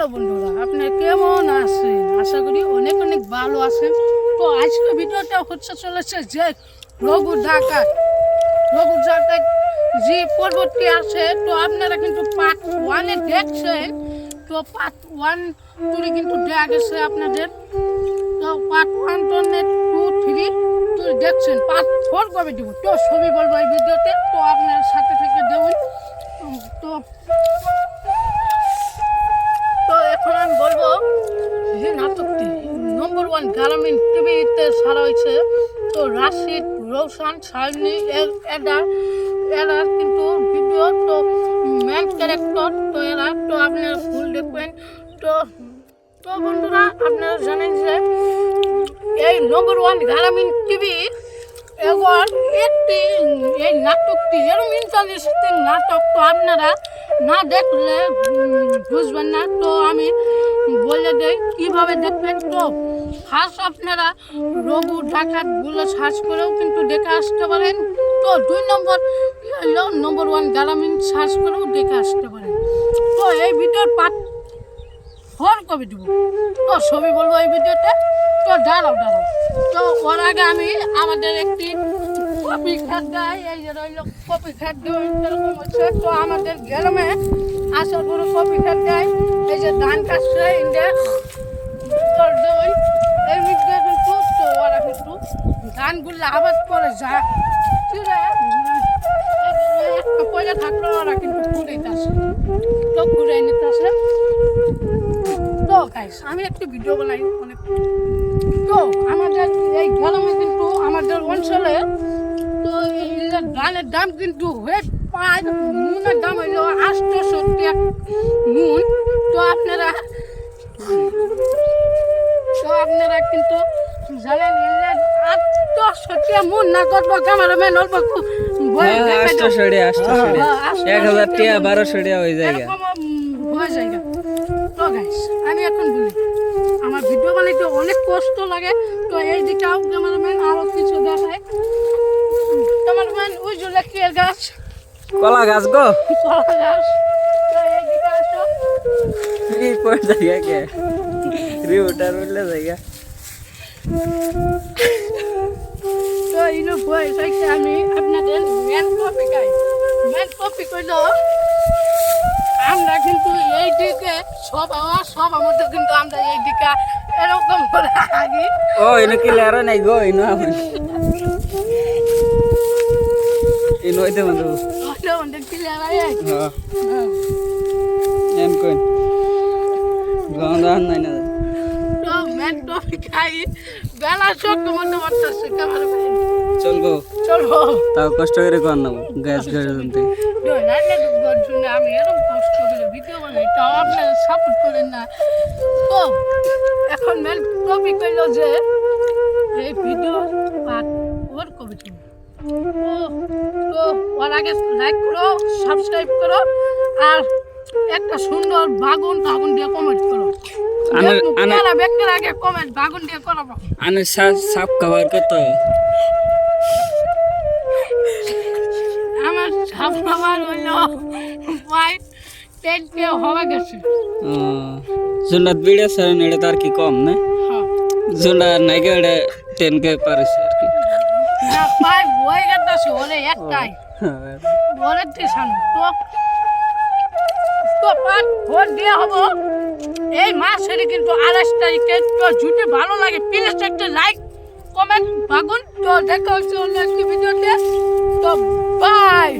Hello বন্ধুরা, আপনি কেমন আছেন? আশা করি অনেক অনেক ভালো আছেন। তো আজকে ভিডিওটা হচ্ছে চলেছে যে রঘু ডাকাত রঘু ডাকাত যে পর্বতটি আছে, তো আপনারা কিন্তু পার্ট ওয়ানে দেখছেন। তো পার্ট ওয়ান টুরি কিন্তু দেওয়া গেছে আপনাদের। তো পার্ট ওয়ান তো টু থ্রি তো দেখছেন। পার্ট ফোর কবে দিব? তো ছবি বলব এই ভিডিওতে। তো আপনার সাথে থেকে দেবেন তো ওয়ান গ্রামীণ টিভিতে ছাড়া হয়েছে। তো রাশিদ, রৌশান সাহনি এরা এরা কিন্তু ভিডিও, তো মেন ক্যারেক্টার তো এরা, তো আপনারা ফুল দেখবেন। তো তো বন্ধুরা, আপনারা জানেন যে এই নম্বর ওয়ান গ্রামীণ টিভি এবার এই নাটকটি এরকম ইন্টারেস্টিং নাটক তো আপনারা না দেখলে বুঝবেন না। তো আমি বলে দেই, কীভাবে দেখবেন? তো ফার্স্ট আপনারা রঘু ডাকাতগুলো সার্চ করেও কিন্তু দেখে আসতে পারেন। তো দুই নম্বর নম্বর ওয়ান গ্রামীণ সার্চ করেও দেখে আসতে পারেন। তো এই ভিডিওর পার্ট ফোন কবে দেবো? তো ছবি বলব এই ভিডিওতে। দাঁড়াও দাঁড়াও। তো ওর আগে আমি আমাদের একটি কপি খাদ্য এই যে রইল কপি খাদ্য এরকম হচ্ছে। তো আমাদের গ্রামে আসার পরে কপি খাদ্য এই যে ধান কাটছে, ইন্ডিয়া এই ভিডিও কিন্তু তো ওরা কিন্তু ধানগুলো আবাদ করে একটা পয়সা থাকল, ওরা কিন্তু তো ঘুরে নিতে তো গাইস আমি একটু ভিডিও বানাই, অনেক তো আমাদের এই গ্রামে কিন্তু আমাদের অঞ্চলে তো এই ধানের দাম কিন্তু হয়ে পাঁচ নুনের দাম হইল আটশো নুন তো আপনারা তো আপনারা কিন্তু জানেন আটশো টাকা মুন না করব ক্যামেরাম্যান অল্প হ্যাঁ। আটশো আটশো হ্যাঁ, এক হাজার টাকা। বারোশো টাকা হয়ে যায় হয়ে যায়। তো গাইস আমি এখন বলি আমার ভিডিও বানাইতে অনেক কষ্ট লাগে তো এই দিকটাও ক্যামেরাম্যান আরও কিছু দেখায়। ক্যামেরাম্যান ওই যে লেখিয়ার গাছ। কলা গাছ গো। কলা গাছ। তো জায়গা কে? জায়গা। ইনো ভয় থাকতে আমি আপনাদের মেন টপিক মেন টপিক হইল আমরা কিন্তু এই দিকে সব আমার সব আমাদের কিন্তু আমরা এই দিকে এরকম করে আগি ও ইনো কি লেরো নাই গো ইনো আমি ইনো হইতে বন্ধু। হলো আমাদের ক্লিয়ার আয় হ্যাঁ এম কোন গন্ধ আন নাই না। তো আই বেলা তাও কষ্ট করে কর নাও গ্যাস গাড়ি জনতে শুনে আমি এরকম কষ্ট করে ভিডিও বানাই তাও আপনারা সাপোর্ট করেন না। তো এখন মেন টপিক হইল যে এই ভিডিও পার্ট ওর কবিতা। তো তো ওর আগে লাইক করো সাবস্ক্রাইব করো আর একটা সুন্দর বাগুন বাগুন দিয়ে কমেন্ট করো। আগে কমেন্ট বাগুন দিয়ে করাবো আনে সাপ খাবার কত আমার হইল প্রায় টেন কে হওয়া গেছে। বিড়ে সারেন এটা তার কি কম না? হ্যাঁ। জুন্ডা নাইকে এটা টেন কে পারিস আর কি। প্রায় হয়ে গেছে ওরে একটাই। ওরে টিউশন তো তো পাঁচ ভোট দিয়ে হব। এই মাসেরই কিন্তু আঠাশ তারিখে তো যদি ভালো লাগে প্লিজ একটা লাইক কমেন্ট বাগুন তো দেখা হচ্ছে অন্য একটি ভিডিওতে। তো বাই